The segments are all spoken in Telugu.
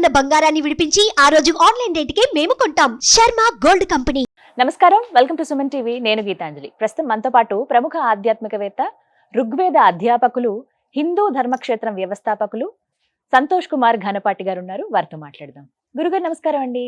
ఉన్న బంగారాన్ని విడిపించి ఆ రోజు ఆన్లైన్ రేటుకే మేము కొంటాం. Sharma gold company. నమస్కారం. Welcome to Suman TV. నేను గీతాంజలి. ప్రస్తుతం మనతో పాటు ప్రముఖ ఆధ్యాత్మికవేత్త ఋగ్వేద అధ్యాపకులు హిందూ ధర్మక్షేత్రం వ్యవస్థాపకులు సంతోష్ కుమార్ ఘనపాటి గారు ఉన్నారు వారితో మాట్లాడదాం. గురుగారు నమస్కారం అండి.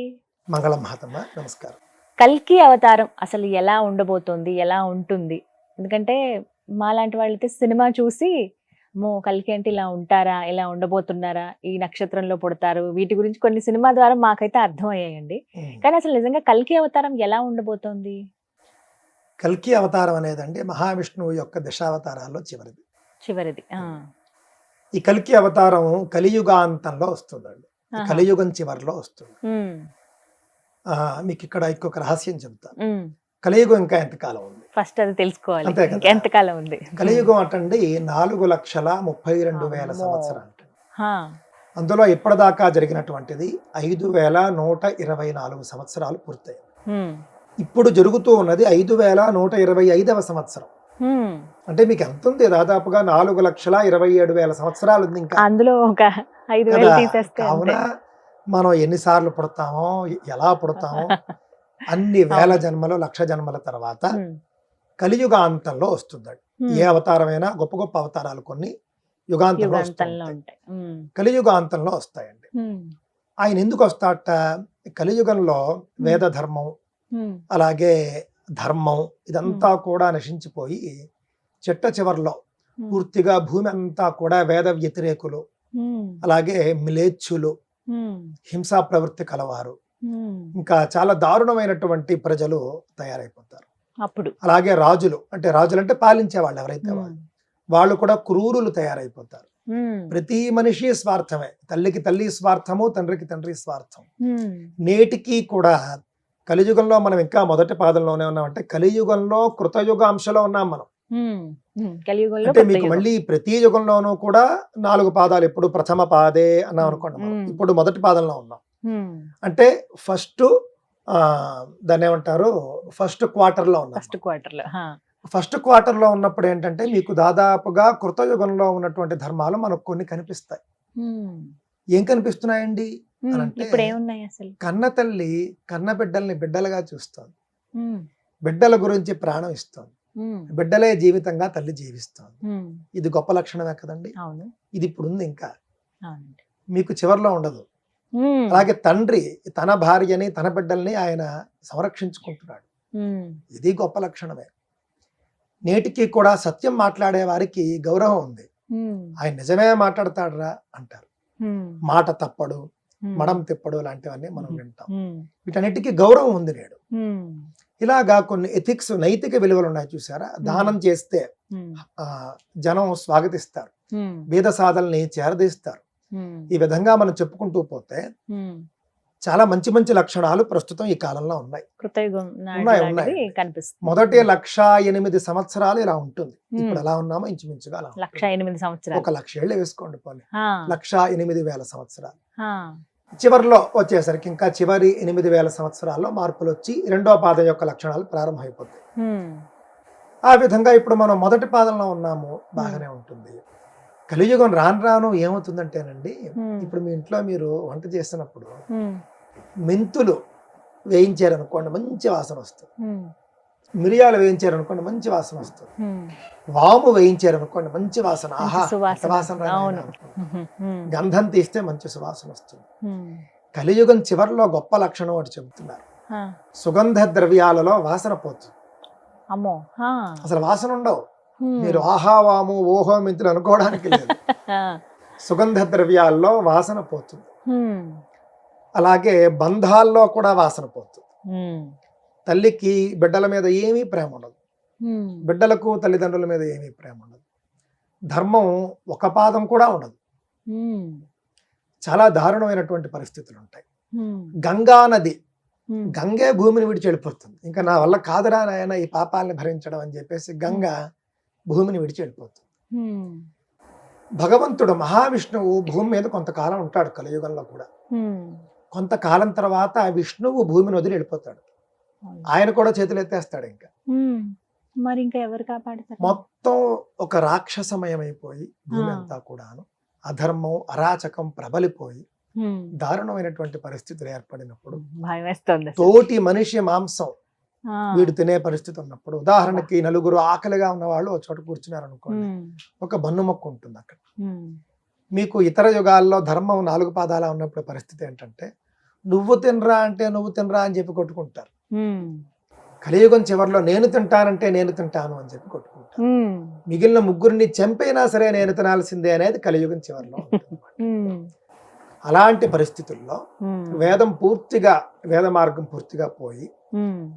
మంగళం మహాతమ్మ నమస్కారం. కల్కి అవతారం అసలు ఎలా ఉండబోతోంది ఎలా ఉంటుంది? ఎందుకంటే మాలాంటి వాళ్ళైతే సినిమా చూసి మో కల్కి అంటే ఇలా ఉంటారా? ఇలా ఉండబోతున్నారా? ఈ నక్షత్రంలో పుడతారు? వీటి గురించి కొన్ని సినిమా ద్వారా మాకైతే అర్థమయ్యాయండి. కానీ అసలు నిజంగా కల్కి అవతారం ఎలా ఉండబోతోంది? కల్కి అవతారం అనేదండి మహావిష్ణువు యొక్క దశావతారాల్లో చివరిది. చివరిది. ఈ కల్కి అవతారం కలియుగాంతంలో వస్తుందండి. కలియుగం చివరిలో వస్తుంది. మీకు ఇక్కడ ఇంకొక రహస్యం చెప్తాను ఉమ్. కలియుగం ఇంకా ఎంతకాలం ఉంది? ఫస్ట్ అది తెలుసుకోవాలి. ఇంకెంతకాలం ఉంది కలియుగం అటండి నాలుగు లక్షల ముప్పై రెండు వేల. సంవత్సరాలు హా. అందులో ఇప్పటిదాకా జరిగినటువంటిది ఐదు వేల నూట ఇరవై నాలుగు సంవత్సరాలు పూర్తయింది ఉమ్, ఇప్పుడు జరుగుతూ ఉన్నది ఐదు వేల నూట ఇరవై ఐదవ సంవత్సరం. అంటే మీకు ఎంత ఉంది దాదాపుగా నాలుగు లక్షల ఇరవై ఏడు వేల సంవత్సరాలు ఉంది ఇంకా అందులో ఒక ఐదు కావున. మనం ఎన్నిసార్లు పుడతామో ఎలా పుడతామో అన్ని వేల. జన్మలు లక్ష జన్మల తర్వాత కలియుగాంతంలో వస్తుందండి. ఏ అవతారమైనా గొప్ప గొప్ప అవతారాలు కొన్ని యుగాంతంలో ఉమ్, కలియుగాంతంలో వస్తాయండి. ఆయన ఎందుకు వస్తాట కలియుగంలో వేద ధర్మం అలాగే ధర్మం ఇదంతా కూడా నశించిపోయి చిట్ట చివరిలో పూర్తిగా భూమి అంతా కూడా వేద వ్యతిరేకులు అలాగే మిలేచ్చులు హింసా ప్రవృత్తి కలవారు. ఇంకా చాలా దారుణమైనటువంటి ప్రజలు తయారైపోతారు. అప్పుడు. అలాగే రాజులు అంటే రాజులు అంటే పాలించే వాళ్ళు ఎవరైతే వాళ్ళు వాళ్ళు కూడా క్రూరులు తయారైపోతారు. ప్రతి మనిషి స్వార్థమే తల్లికి తల్లి స్వార్థము తండ్రికి తండ్రి స్వార్థం. నేటికి కూడా కలియుగంలో మనం ఇంకా మొదటి పాదంలోనే ఉన్నామంటే కలియుగంలో కృతయుగ అంశలో ఉన్నాం మనం. అంటే మీకు. మళ్ళీ ప్రతి యుగంలోనూ కూడా నాలుగు పాదాలు ఎప్పుడు ప్రథమ పాదే అన్నాం అనుకోండి. ఇప్పుడు మొదటి పాదంలో ఉన్నాం. అంటే ఫస్ట్ దాన్ని ఏమంటారు? ఫస్ట్ క్వార్టర్లో ఉన్నాం ఫస్ట్ క్వార్టర్లో హా. ఫస్ట్ క్వార్టర్లో ఉన్నప్పుడు ఏంటంటే మీకు దాదాపుగా కృతయుగంలో ఉన్నటువంటి ధర్మాలు మనకు కొన్ని కనిపిస్తాయి. ఏం కనిపిస్తున్నాయండి? అంటే- కన్న తల్లి కన్న బిడ్డల్ని బిడ్డలుగా చూస్తోంది. బిడ్డల గురించి ప్రాణం ఇస్తోంది. బిడ్డలే జీవితంగా తల్లి జీవిస్తోంది. ఇది గొప్ప లక్షణమే కదండి? ఇది ఇప్పుడు ఉంది ఇంకా మీకు చివరిలో ఉండదు. అలాగే తండ్రి తన భార్యని తన బిడ్డల్ని ఆయన సంరక్షించుకుంటున్నాడు. ఇది గొప్ప లక్షణమే. నేటికి కూడా సత్యం మాట్లాడే వారికి గౌరవం ఉంది. ఆయన నిజమే మాట్లాడతాడురా అంటారు. మాట తప్పడు మడం తిప్పడు లాంటివన్నీ మనం వింటాం. వీటన్నిటికీ గౌరవం ఉంది నేడు. ఇలాగా కొన్ని ఎథిక్స్ నైతిక విలువలు ఉన్నాయి చూసారా? దానం చేస్తే జనం స్వాగతిస్తారు. వేద సాధనని చేరదీస్తారు. ఈ విధంగా మనం చెప్పుకుంటూ పోతే. చాలా మంచి మంచి లక్షణాలు ప్రస్తుతం ఈ కాలంలో ఉన్నాయి. ఉన్నాయి, ఉన్నాయి. మొదటి లక్ష ఎనిమిది సంవత్సరాలు ఇలా ఉంటుంది. ఇప్పుడు ఎలా ఉన్నామో? ఇంచుమించుగా అలా. లక్ష ఎనిమిది సంవత్సరాలు. ఒక లక్ష ఏళ్ళు వేసుకోండి పోనీ. లక్ష ఎనిమిది వేల సంవత్సరాలు. చివరిలో వచ్చేసరికి ఇంకా చివరి ఎనిమిది వేల సంవత్సరాల్లో మార్పులు వచ్చి రెండో పాదం యొక్క లక్షణాలు ప్రారంభమైపోతాయి. ఆ విధంగా ఇప్పుడు మనం మొదటి పాదంలో ఉన్నాము. బాగానే ఉంటుంది. కలియుగం రాను రాను ఏమవుతుందంటేనండి ఇప్పుడు మీ ఇంట్లో మీరు వంట చేసినప్పుడు ఉమ్, మెంతులు వేయించారనుకోండి మంచి వాసన వస్తుంది. మిరియాలు వేయించారనుకోండి మంచి వాసన వస్తుంది. వాము వేయించారనుకోండి మంచి వాసన. మంచి ఆహా వాసన గంధం తీస్తే మంచి సువాసన వస్తుంది. కలియుగం చివరిలో గొప్ప లక్షణం ఒకటి చెబుతున్నారు. సుగంధ ద్రవ్యాలలో వాసన పోతుంది. అసలు వాసన ఉండవు. మీరు ఆహా వాము ఓహో మెంతులు అనుకోవడానికి లేదు. సుగంధ ద్రవ్యాల్లో వాసన పోతుంది. అలాగే బంధాల్లో కూడా వాసన పోతుంది. తల్లికి బిడ్డల మీద ఏమీ ప్రేమ ఉండదు. బిడ్డలకు తల్లిదండ్రుల మీద ఏమీ ప్రేమ ఉండదు. ధర్మం ఒక పాదం కూడా ఉండదు. చాలా దారుణమైనటువంటి పరిస్థితులు ఉంటాయి. గంగా నది గంగే భూమిని విడిచి వెళ్ళిపోతుంది. ఇంకా నా వల్ల కాదురా నాయన ఈ పాపాలని భరించడం అని చెప్పేసి గంగ భూమిని విడిచి వెళ్ళిపోతుంది భగవంతుడు మహావిష్ణువు భూమి మీద కొంతకాలం ఉంటాడు కలియుగంలో కూడా కొంతకాలం తర్వాత విష్ణువు భూమిని వదిలి వెళ్ళిపోతాడు. ఆయన కూడా చేతులు ఎత్తేస్తాడు ఇంకా మరి ఇంకా ఎవరు కాపాడతారు మొత్తం ఒక రాక్షసమయమైపోయి భూమి ఆ. అంతా కూడాను అధర్మం అరాచకం ప్రబలిపోయి. దారుణమైనటువంటి పరిస్థితులు ఏర్పడినప్పుడు. తోటి మనిషి మాంసం. వీడు తినే పరిస్థితి ఉన్నప్పుడు ఉదాహరణకి నలుగురు ఆకలిగా ఉన్న వాళ్ళు ఒక చోట కూర్చున్నారు అనుకోండి. ఒక బన్ను మొక్క ఉంటుంది అక్కడ. మీకు ఇతర యుగాల్లో ధర్మం నాలుగు పాదాల ఉన్నప్పుడు పరిస్థితి ఏంటంటే నువ్వు తినరా అంటే నువ్వు తినరా అని చెప్పి కొట్టుకుంటారు. కలియుగం చివరిలో నేను తింటానంటే నేను తింటాను అని చెప్పి కొట్టుకుంటారు ఉమ్. మిగిలిన ముగ్గురిని చంపైనా సరే నేను తినాల్సిందే అనేది కలియుగం చివరిలో. అలాంటి పరిస్థితుల్లో. వేదం పూర్తిగా వేద మార్గం పూర్తిగా పోయి.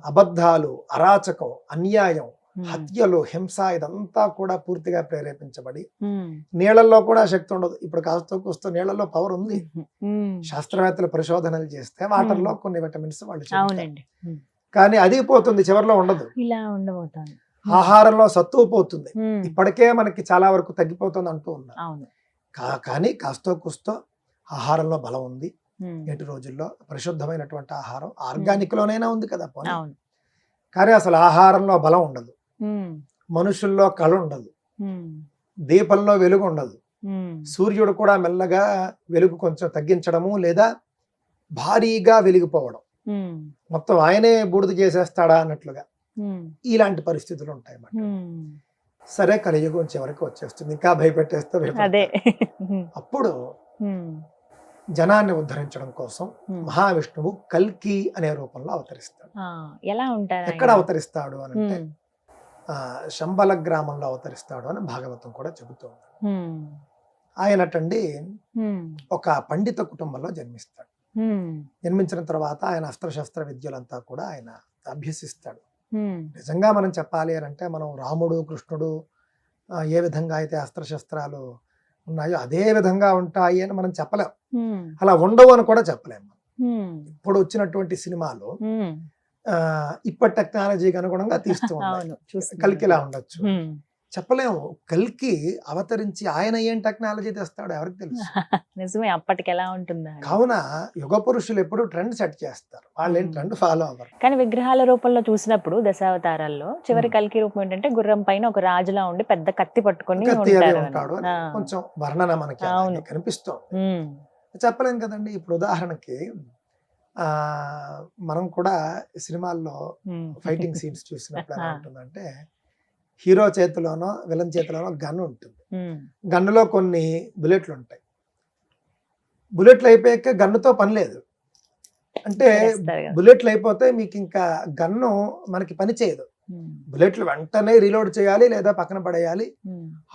అబద్ధాలు అరాచకం అన్యాయం. హత్యలు హింస ఇదంతా కూడా పూర్తిగా ప్రేరేపించబడి ఉమ్. నీళ్ళల్లో కూడా శక్తి ఉండదు ఇప్పుడు కాస్త కూస్తో నీళ్ళల్లో పవర్ ఉంది. శాస్త్రవేత్తలు పరిశోధనలు చేస్తే వాటర్లో కొన్ని విటమిన్స్ వాళ్ళు. కానీ అది పోతుంది చివరిలో ఉండదు ఇలా ఉండబోతోంది ఆహారంలో సత్తువు పోతుంది. ఇప్పటికే మనకి చాలా వరకు తగ్గిపోతుంది అంటూ ఉన్నారు కానీ కాస్తో కూస్తో ఆహారంలో బలం ఉంది. నేటి రోజుల్లో పరిశుద్ధమైనటువంటి ఆహారం ఆర్గానిక్ లోనైనా ఉంది కదా పోనీ. కానీ అసలు ఆహారంలో బలం ఉండదు. మనుషుల్లో కళ ఉండదు. దీపంలో వెలుగు ఉండదు. సూర్యుడు కూడా మెల్లగా వెలుగు కొంచెం తగ్గించడము లేదా భారీగా వెలిగిపోవడం. మొత్తం ఆయనే బూడిద చేసేస్తాడా అన్నట్లుగా. ఇలాంటి పరిస్థితులు ఉంటాయి అన్నమాట. సరే కలియుగం చివరికి వచ్చేస్తుంది ఇంకా భయపెట్టేస్తే అప్పుడు. జనాన్ని ఉద్ధరించడం కోసం. మహావిష్ణువు కల్కి అనే రూపంలో అవతరిస్తాడు ఎలా ఉంటారు ఎక్కడ? అవతరిస్తాడు అని అంటే శంబల గ్రామంలో అవతరిస్తాడు అని భాగవతం కూడా చెబుతోంది. ఆయనటండి. ఒక పండిత కుటుంబంలో జన్మిస్తాడు. జన్మించిన తర్వాత ఆయన అస్త్రశస్త్ర విద్యలంతా కూడా ఆయన అభ్యసిస్తాడు. నిజంగా మనం చెప్పాలి అని అంటే మనం రాముడు కృష్ణుడు ఏ విధంగా అయితే అస్త్రశస్త్రాలు ఉన్నాయో అదే విధంగా ఉంటాయి అని మనం చెప్పలేం. అలా ఉండవు అని కూడా చెప్పలేం ఉమ్. ఇప్పుడు వచ్చినటువంటి సినిమాలు ఇప్పటి టెక్నాలజీకి అనుగుణంగా తీస్తూ ఉన్నాయి చూస్తున్నాను. కల్కిలా ఉండొచ్చు. చెప్పలేము కల్కి అవతరించి ఆయన ఏం టెక్నాలజీ తెస్తాడు ఎవరికి తెలుసు నిజమే అప్పటికి ఎలా ఉంటుందా. కావున యుగ పురుషులు ఎప్పుడు ట్రెండ్ సెట్ చేస్తారు వాళ్ళు ఏం. ట్రెండ్ ఫాలో అవ్వరు కానీ విగ్రహాల రూపంలో చూసినప్పుడు దశావతారాల్లో చివరి. కల్కి రూపం ఏంటంటే గుర్రం పైన ఒక రాజులా ఉండి పెద్ద కత్తి పట్టుకొని. ఉంటాడు. కొంచెం వర్ణన మనకి. కనిపిస్తోంది. చెప్పలేం కదండి ఇప్పుడు ఉదాహరణకి ఆ మనం కూడా సినిమాల్లో. ఫైటింగ్ సీన్స్ చూసినప్పుడు ఎలా. ఉంటుందంటే హీరో చేతిలోనో విలన్ చేతిలోనో గన్ ఉంటుంది. గన్నులో కొన్ని బుల్లెట్లు ఉంటాయి బుల్లెట్లు అయిపోయాక గన్నుతో పని లేదు అంటే. బుల్లెట్లు అయిపోతే మీకు ఇంకా గన్ను మనకి పని చేయదు. బుల్లెట్లు వెంటనే రీలోడ్ చేయాలి లేదా పక్కన పడేయాలి.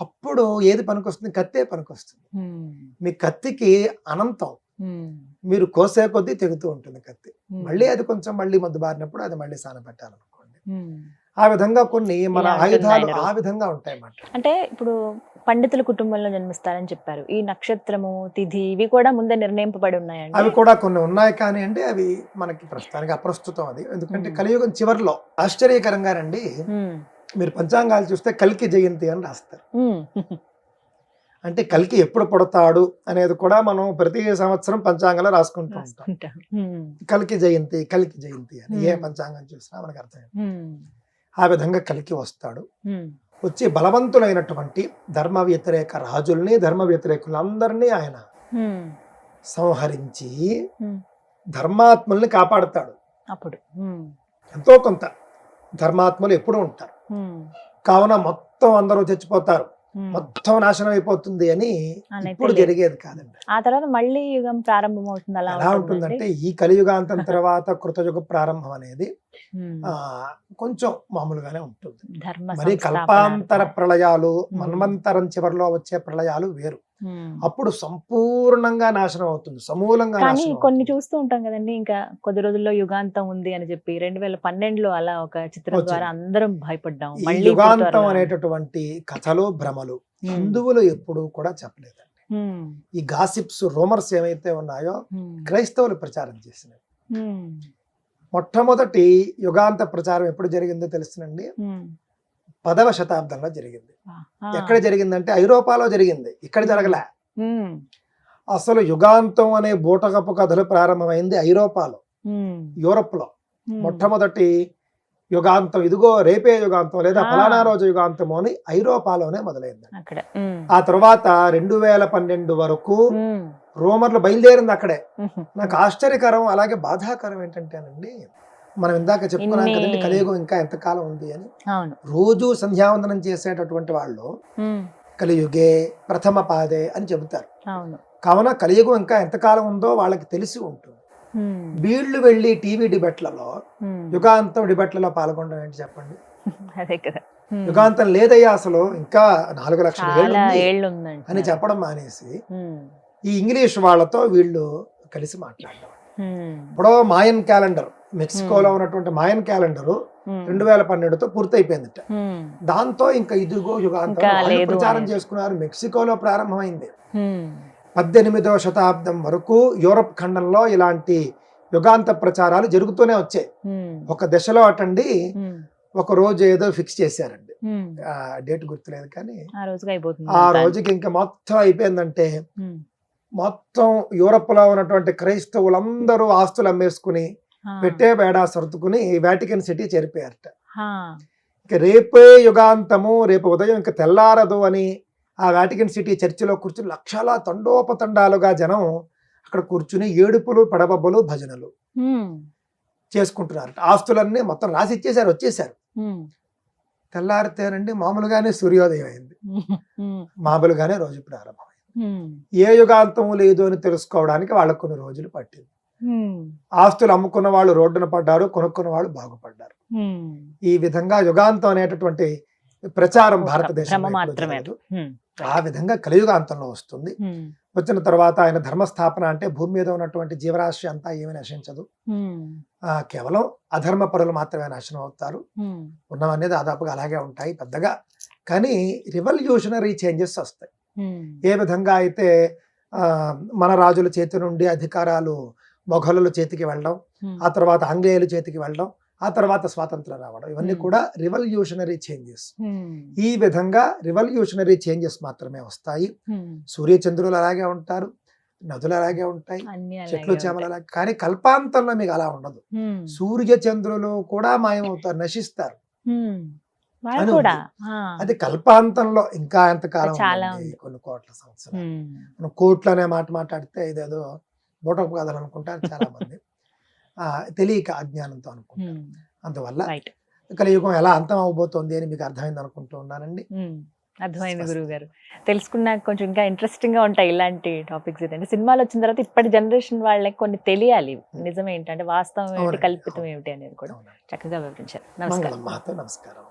అప్పుడు ఏది పనికొస్తుంది కత్తే పనికొస్తుంది. మీ కత్తికి అనంతం. మీరు కోసే కొద్దీ తెగుతూ ఉంటుంది కత్తి. మళ్ళీ అది కొంచెం మళ్ళీ మద్దు బారినప్పుడు అది మళ్ళీ సాన పెట్టాలనుకోండి. ఆ విధంగా కొన్ని మన ఆయుధాలు ఆ. విధంగా ఉంటాయి అన్నమాట అంటే ఇప్పుడు పండితుల కుటుంబంలో జన్మిస్తారని చెప్పారు ఈ నక్షత్రము తిథి ఇవి కూడా ముందే నిర్ణయింపబడి ఉన్నాయండి అవి కూడా కొన్ని ఉన్నాయి కానీ అంటే అవి మనకి ప్రస్తుతానికి అప్రస్తుతం అది ఎందుకంటే. కలియుగం చివరిలో ఆశ్చర్యకరంగా రండి. మీరు పంచాంగాలు చూస్తే కలికి జయంతి అని రాస్తారు. అంటే కలికి ఎప్పుడు పుడతాడు అనేది కూడా మనం ప్రతి సంవత్సరం పంచాంగంలో రాసుకుంటూ ఉంటాం. కలికి జయంతి కలికి జయంతి అని ఏ. పంచాంగం చూసినా మనకు అర్థం. ఆ విధంగా కలికి వస్తాడు. వచ్చి బలవంతులైనటువంటి ధర్మ వ్యతిరేక రాజుల్ని ధర్మ వ్యతిరేకులందరినీ ఆయన. సంహరించి. ధర్మాత్ముల్ని కాపాడుతాడు అప్పుడు. ఎంతో కొంత ధర్మాత్ములు ఎప్పుడు ఉంటారు. కావున మొత్తం అందరూ చచ్చిపోతారు. మొత్తం నాశనం అయిపోతుంది అని ఇప్పుడు. జరిగేది కాదండి ఆ తర్వాత మళ్ళీ యుగం ప్రారంభం అవుతుంది అలా ఎలా? ఉంటుందంటే ఈ కలియుగాంతం తర్వాత కృతయుగ ప్రారంభం అనేది కొంచెం మామూలుగానే ఉంటుంది మరి. కల్పాంతర ప్రళయాలు. మన్వంతరం చివరిలో వచ్చే ప్రళయాలు వేరు. అప్పుడు సంపూర్ణంగా నాశనం అవుతుంది సమూలంగా కానీ నాశనం కొన్ని. చూస్తూ ఉంటాం కదండి ఇంకా కొద్ది రోజుల్లో యుగాంతం ఉంది అని చెప్పి రెండు వేల పన్నెండులో అలా ఒక చిత్రం. ద్వారా అందరం భయపడ్డాం యుగాంతం. అనేటటువంటి కథలు భ్రమలు. హిందువులు ఎప్పుడూ కూడా చెప్పలేదండి ఉమ్. ఈ గాసిప్స్ రూమర్స్ ఏవైతే ఉన్నాయో. క్రైస్తవులు ప్రచారం చేసినవి. మొట్టమొదటి యుగాంత ప్రచారం ఎప్పుడు జరిగిందో తెలుసునండి. పదవ శతాబ్దంలో జరిగింది. ఎక్కడ జరిగిందంటే ఐరోపాలో జరిగింది ఇక్కడ జరగలే. అసలు యుగాంతం అనే బూటకపు కథలు ప్రారంభమైంది ఐరోపాలో. యూరప్లో. మొట్టమొదటి యుగాంతం ఇదిగో రేపే యుగాంతం లేదా. ఫలానా రోజు యుగాంతం అని ఐరోపాలోనే మొదలైంది. ఆ తర్వాత రెండు వేల పన్నెండు వరకు. రోమర్లు బయలుదేరింది అక్కడే. నాకు ఆశ్చర్యకరం అలాగే బాధాకరం ఏంటంటేనండి మనం ఇందాక చెప్పుకున్నాం కదండి కలియుగం ఇంకా ఎంతకాలం ఉంది అని. రోజు సంధ్యావందనం చేసేటటువంటి వాళ్ళు కలియుగే ప్రథమ పాదే అని చెబుతారు. కావున కలియుగం ఇంకా ఎంతకాలం ఉందో వాళ్ళకి తెలిసి ఉంటుంది. వీళ్ళు వెళ్ళి టీవీ డిబెట్లలో. యుగాంతం డిబెట్లలో పాల్గొనడం ఏంటి చెప్పండి? అదే కదా. ఉమ్. యుగాంతం లేదయ్యా అసలు ఇంకా నాలుగు లక్షల ఏళ్ళు అని చెప్పడం మానేసి ఈ ఇంగ్లీష్ వాళ్ళతో వీళ్ళు కలిసి మాట్లాడడం. ఇప్పుడు మాయన్ క్యాలెండర్. మెక్సికోలో. ఉన్నటువంటి మాయన్ క్యాలెండర్ రెండు వేల పన్నెండుతో పూర్తయిపోయిందట. దాంతో ఇంకా ఇదిగో యుగాంతం ఇంకా వాళ్ళు లేదు ప్రచారం. చేసుకున్నారు. మెక్సికోలో ప్రారంభమైంది. పద్దెనిమిదవ శతాబ్దం వరకు యూరప్ ఖండంలో ఇలాంటి యుగాంత ప్రచారాలు జరుగుతూనే వచ్చాయి. ఒక దశలో అటండి ఒక రోజు ఏదో ఫిక్స్ చేశారండి. డేట్ గుర్తులేదు కానీ ఆ. రోజుకి ఇంకా మొత్తం అయిపోయిందంటే మొత్తం యూరప్లో ఉన్నటువంటి క్రైస్తవులందరూ ఆస్తులు అమ్మేసుకుని పెట్టే బేడా సర్దుకుని వాటికన్ సిటీ చేరిపోయారట. ఇక రేపే యుగాంతము రేపు ఉదయం ఇంకా తెల్లారదు అని ఆ వాటికన్ సిటీ చర్చిలో కూర్చుని లక్షల తండోపతండాలుగా జనం అక్కడ కూర్చుని ఏడుపులు పడబబ్బలు భజనలు చేసుకుంటున్నారు ఆస్తులన్నీ మొత్తం రాసి ఇచ్చేసారు వచ్చేసారు తెల్లారితేనండి మామూలుగానే సూర్యోదయం అయింది. మామూలుగానే రోజు ప్రారంభమైంది. ఏ యుగాంతము లేదు అని తెలుసుకోవడానికి వాళ్ళకు కొన్ని రోజులు పట్టింది. ఆస్తులు అమ్ముకున్న వాళ్ళు రోడ్డున పడ్డారు కొనుక్కున్న వాళ్ళు బాగుపడ్డారు. ఉమ్. ఈ విధంగా యుగాంతం అనేటటువంటి ప్రచారం. జరగదు. ఉమ్, ఆ విధంగా కలియుగాంతంలో వస్తుంది. వచ్చిన తర్వాత ఆయన ధర్మస్థాపన అంటే భూమి మీద ఉన్నటువంటి జీవరాశి అంతా ఏమీ నశించదు. కేవలం అధర్మ పరులు మాత్రమే నాశనం అవుతారు. ఉన్నవన్నీ దాదాపుగా అలాగే ఉంటాయి పెద్దగా. కానీ రివల్యూషనరీ చేంజెస్ వస్తాయి. ఏ విధంగా అయితే మన రాజుల చేతి నుండి అధికారాలు మొఘలుల చేతికి వెళ్ళడం ఆ తర్వాత ఆంగ్లేయుల చేతికి వెళ్ళడం ఆ తర్వాత స్వాతంత్రం రావడం. ఇవన్నీ. కూడా రివల్యూషనరీ చేంజెస్ ఈ విధంగా రివల్యూషనరీ చేంజెస్ మాత్రమే వస్తాయి. ఉమ్. సూర్య చంద్రులు అలాగే ఉంటారు నదులు అలాగే ఉంటాయి చెట్లు చేమలు. అలాగే కానీ కల్పాంతంలో మీకు అలా ఉండదు. సూర్య చంద్రులు కూడా మాయమవుతారు నశిస్తారు. అది కల్పాంతంలో ఇంకా ఎంతకాలం. కొన్ని కోట్ల సంవత్సరాలు. మనం కోట్లు అనే మాట మాట్లాడితే ఇదేదో బోటపు కథలు అనుకుంటారు చాలా మంది తెలియక అజ్ఞానంతో అనుకుంటారు. అందువల్ల కలియుగం ఎలా అంతం అవబోతోంది అని మీకు అర్థమైంది అనుకుంటూ ఉన్నానండి అర్థమైంది. గురువు గారు తెలుసుకున్నాక కొంచెం ఇంకా ఇంట్రెస్టింగ్గా ఉంటాయి ఇలాంటి టాపిక్స్ ఏంటంటే సినిమాలు వచ్చిన తర్వాత ఇప్పటి జనరేషన్ వాళ్ళకి కొన్ని తెలియాలి. నిజం ఏంటంటే వాస్తవం ఏంటి కల్పితం. ఏమిటి అనేది కూడా. చక్కగా వివరించారు. నమస్కారం. నమస్కారం.